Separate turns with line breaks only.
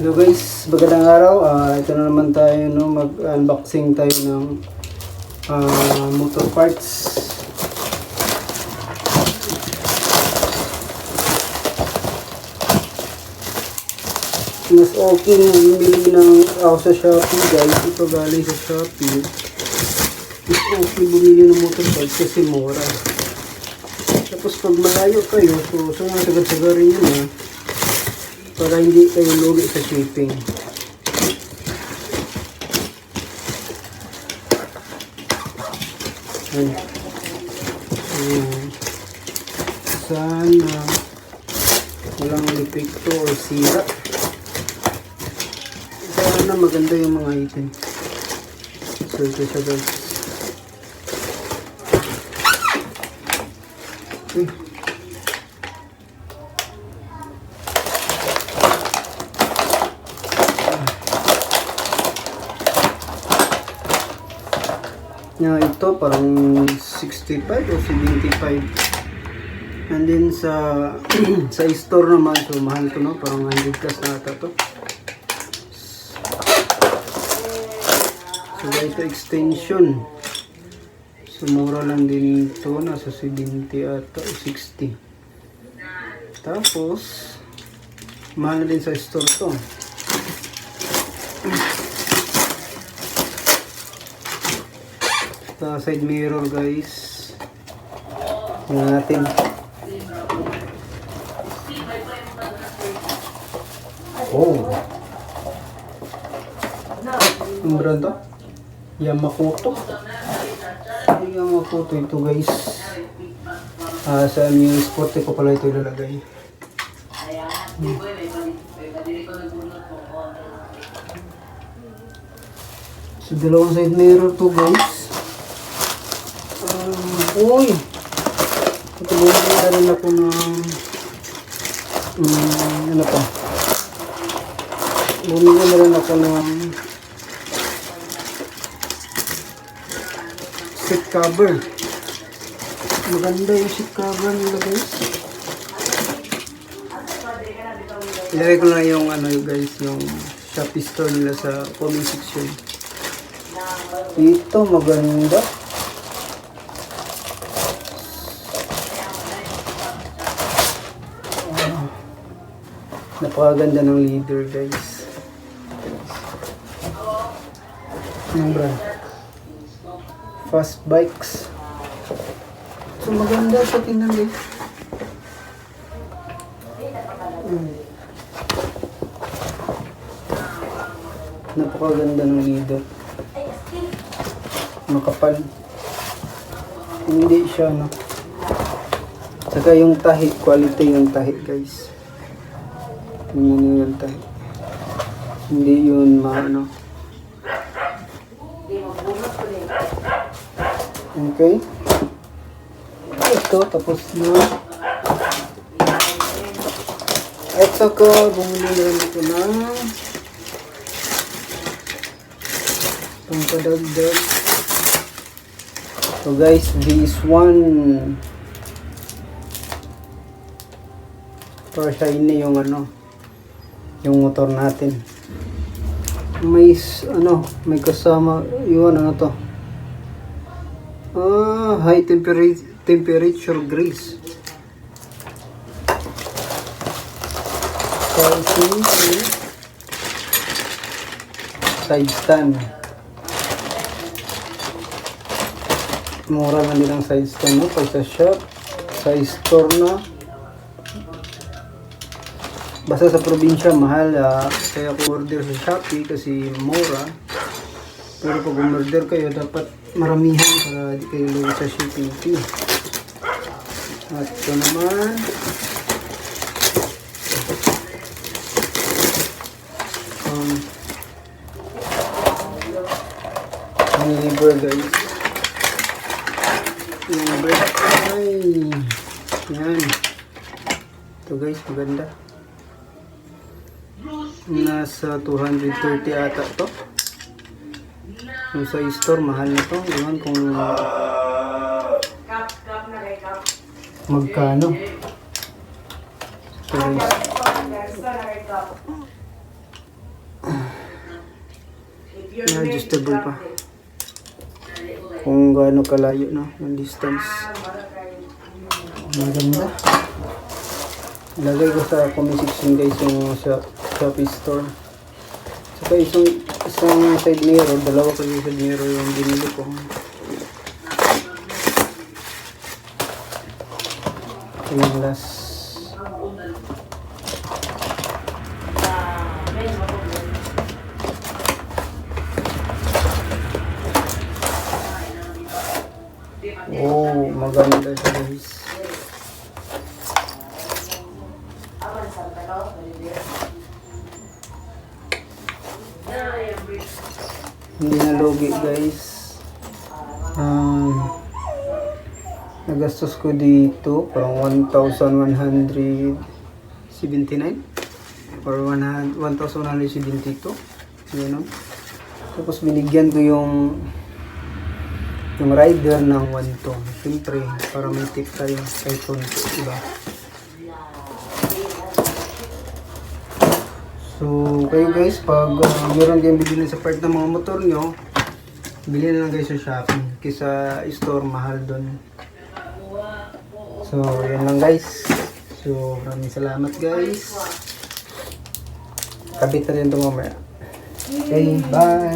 magandang araw. Ah, ito na naman tayo, no, mag-unboxing tayo ng ah, motor parts. Mas okay na bumili ng ako sa Shopee guys. Ito galing sa Shopee. Mas okay bumili ng motor parts kasi mura. Tapos pag malayo kayo, so so nga sagad-sagarin yun. Para hindi kayo lugi sa shipping. Ayan. Ayan. Sana walang epekto or sira. Sana maganda yung mga item. So ito siya guys. Uy. Na ito parang 65 o 75 and then sa sa store naman so mahal to no? Parang 100 plus na ata to. So ito extension. So mura lang din ito nasa 70 ata o 60 tapos mahal din sa store to sa side mirror guys. Tingnan natin. Oh. Ang brand to? Yamamoto Yamamoto ito guys. Ah sa yung sporty ko pala ito ilalagay. So, dalawang side mirror to guys. Uy! Bumili na rin ako ng um, ano pa? Bumili na rin ako ng seat cover. Maganda yung seat cover nila guys. Ilagay ko na yung ano guys, yung Shopee store nila sa comment section. Ito maganda. Napakaganda ng leader guys. Yung brand. Fast bikes. So maganda sa tingnan guys. Mm. Napakaganda ng leader makapal hindi siya no saka yung tahi quality yung tahi guys yung tahi hindi yun maano okay. Ito tapos na. At saka bumili na rin ako ng pangpadagdag. So guys, this one. Para shiny yung ano yung motor natin. May ano, may kasama yun ano to. Ah, high temperature temperature grease. Ito, side stand. mura na nilang side stand no pag sa shop sa store na basta sa probinsya mahal ah, kaya ko order sa Shopee kasi mura. Pero pag umorder kayo dapat maramihan para di kayo lugi sa shipping fee. At ito naman. Um, liver guys. Yung bread ay yan. Ito guys maganda nasa 230 ata to yung sa store mahal na to ewan kung magkano ito guys Na-adjustable pa. Kung gaano kalayo no, yung distance. Maganda. Lagay ko sa comment section guys yung shop, Shopee store. Saka isang, isang side mirror, dalawa kasi side mirror yung binili ko. Ito yung last. Oh, maganda siya guys. Hindi na logi guys. Um, nagastos ko dito parang 1,179 or 100 1,172 yun no? tapos binigyan ko yung yung rider ng 1 ton siyempre para may tip tayo kay ton diba so kayo guys pag uh, meron kayong bilhin sa part ng mga motor nyo bilhin na lang guys sa Shopee kaysa store mahal doon so yun lang guys. So maraming salamat guys. Kabit na rin ito mamaya. Okay bye